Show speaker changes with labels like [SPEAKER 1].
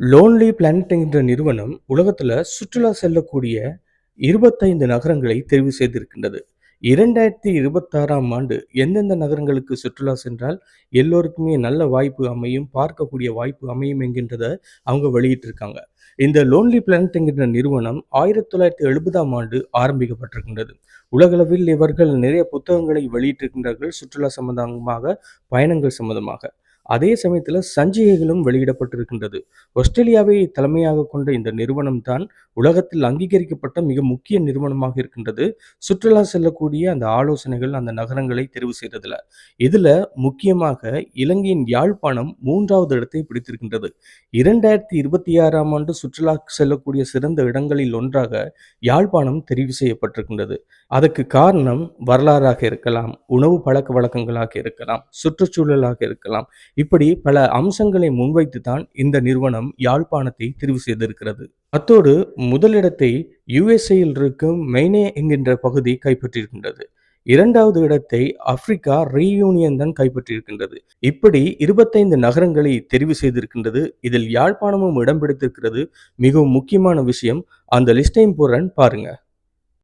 [SPEAKER 1] Lonely planet என்கின்ற நிறுவனம் உலகத்தில் சுற்றுலா செல்லக்கூடிய 25 நகரங்களை தெரிவு செய்திருக்கின்றது. 2026ஆம் ஆண்டு எந்தெந்த நகரங்களுக்கு சுற்றுலா சென்றால் எல்லோருக்குமே நல்ல வாய்ப்பு அமையும், பார்க்கக்கூடிய வாய்ப்பு அமையும் என்கின்றத அவங்க வெளியிட்டிருக்காங்க. இந்த லோன்லி பிளானட் என்கின்ற நிறுவனம் 1970ஆம் ஆண்டு ஆரம்பிக்கப்பட்டிருக்கின்றது. உலகளவில் இவர்கள் நிறைய புத்தகங்களை வெளியிட்டிருக்கின்றார்கள். சுற்றுலா சம்பந்தமாக, பயணங்கள் சம்பந்தமாக. அதே சமயத்தில் சஞ்சிகைகளும் வெளியிடப்பட்டிருக்கின்றது. ஆஸ்திரேலியாவை தலைமையாக கொண்ட இந்த நிறுவனம் தான் உலகத்தில் அங்கீகரிக்கப்பட்ட மிக முக்கிய நிறுவனமாக இருக்கின்றது. சுற்றுலா செல்லக்கூடிய அந்த ஆலோசனைகள், அந்த நகரங்களை தெரிவு செய்ததில் இதில் முக்கியமாக இலங்கையின் யாழ்ப்பாணம் மூன்றாவது இடத்தை பிடித்திருக்கின்றது. 2026ஆம் ஆண்டு சுற்றுலா செல்லக்கூடிய சிறந்த இடங்களில் ஒன்றாக யாழ்ப்பாணம் தெரிவு செய்யப்பட்டிருக்கின்றது. அதற்கு காரணம் வரலாறாக இருக்கலாம், உணவு பழக்க வழக்கங்களாக இருக்கலாம், சுற்றுச்சூழலாக இருக்கலாம். இப்படி பல அம்சங்களை முன்வைத்து தான் இந்த நிறுவனம் யாழ்ப்பாணத்தை தெரிவு செய்திருக்கிறது. அத்தோடு முதலிடத்தை யுஎஸ்ஏயில் இருக்கும் மெய்னே என்கின்ற பகுதி கைப்பற்றியிருக்கின்றது. இரண்டாவது இடத்தை ஆப்பிரிக்கா ரீயூனியன் தான் கைப்பற்றியிருக்கின்றது. இப்படி 25 நகரங்களை தெரிவு செய்திருக்கின்றது. இதில் யாழ்ப்பாணமும் இடம் பிடித்திருக்கிறது. மிகவும் முக்கியமான விஷயம். அந்த லிஸ்ட்டையும் போறன் பாருங்க.